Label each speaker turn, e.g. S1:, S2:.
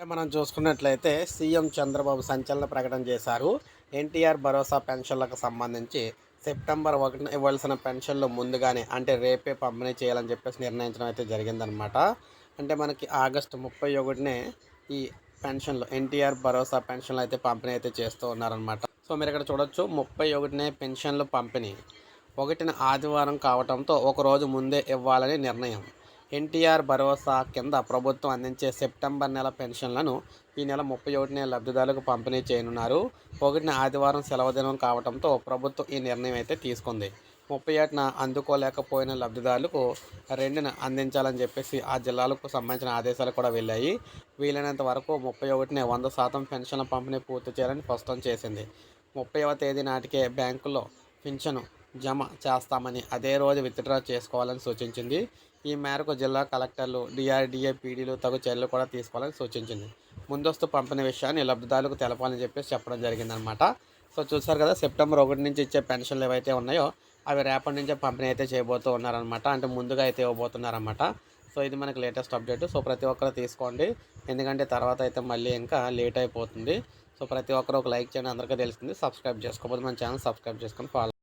S1: మనం చూసుకున్నట్లయితే సీఎం చంద్రబాబు సంచలన ప్రకటన చేశారు. ఎన్టీఆర్ భరోసా పెన్షన్లకు సంబంధించి సెప్టెంబర్ ఒకటిన ఇవ్వాల్సిన పెన్షన్లు ముందుగానే అంటే రేపే పంపిణీ చేయాలని చెప్పేసి నిర్ణయించడం అయితే జరిగిందనమాట అంటే మనకి ఆగస్టు ముప్పై ఒకటినే ఈ పెన్షన్లు ఎన్టీఆర్ భరోసా పెన్షన్లు అయితే పంపిణీ అయితే చేస్తూ ఉన్నారనమాట సో మీరు ఇక్కడ చూడొచ్చు ముప్పై ఒకటినే పెన్షన్లు పంపిణీ. ఒకటిన ఆదివారం కావడంతో ఒకరోజు ముందే ఇవ్వాలని నిర్ణయం. ఎన్టీఆర్ భరోసా కింద ప్రభుత్వం అందించే సెప్టెంబర్ నెల పెన్షన్లను ఈ నెల ముప్పై ఒకటిన లబ్ధిదారులకు పంపిణీ చేయనున్నారు. ఒకటిన ఆదివారం సెలవు దినం కావడంతో ప్రభుత్వం ఈ నిర్ణయం అయితే తీసుకుంది. ముప్పై ఒకటిన అందుకోలేకపోయిన లబ్ధిదారులకు రెండున అందించాలని చెప్పేసి ఆ జిల్లాలకు సంబంధించిన ఆదేశాలు కూడా వెళ్ళాయి. వీలైనంత వరకు ముప్పై ఒకటినే వంద శాతం పెన్షన్ల పంపిణీ పూర్తి చేయాలని స్పష్టం చేసింది. ముప్పైవ తేదీ నాటికే బ్యాంకుల్లో పింఛను జమ చేస్తామని అదే రోజు విత్డ్రా చేసుకోవాలని సూచించింది. ఈ మేరకు జిల్లా కలెక్టర్లు డిఆర్డీఏ పీడీలు తగు చర్యలు కూడా తీసుకోవాలని సూచించింది. ముందస్తు పంపిన విషయాన్ని లబ్ధిదారులకు తెలపాలని చెప్పేసి చెప్పడం జరిగిందనమాట సో చూసారు కదా సెప్టెంబర్ ఒకటి నుంచి ఇచ్చే పెన్షన్లు ఏవైతే ఉన్నాయో అవి రేపటి నుంచే పంపిణీ అయితే చేయబోతూ ఉన్నారనమాట అంటే ముందుగా అయితే ఇవ్వబోతున్నారనమాట సో ఇది మనకి లేటెస్ట్ అప్డేట్. సో ప్రతి ఒక్కరు తీసుకోండి. ఎందుకంటే తర్వాత అయితే మళ్ళీ ఇంకా లేట్ అయిపోతుంది. సో ప్రతి ఒక్కరు ఒక లైక్ చేయండి. అందరికీ తెలుస్తుంది. సబ్స్క్రైబ్ చేసుకోకపోతే మన ఛానల్ సబ్స్క్రైబ్ చేసుకొని ఫాలో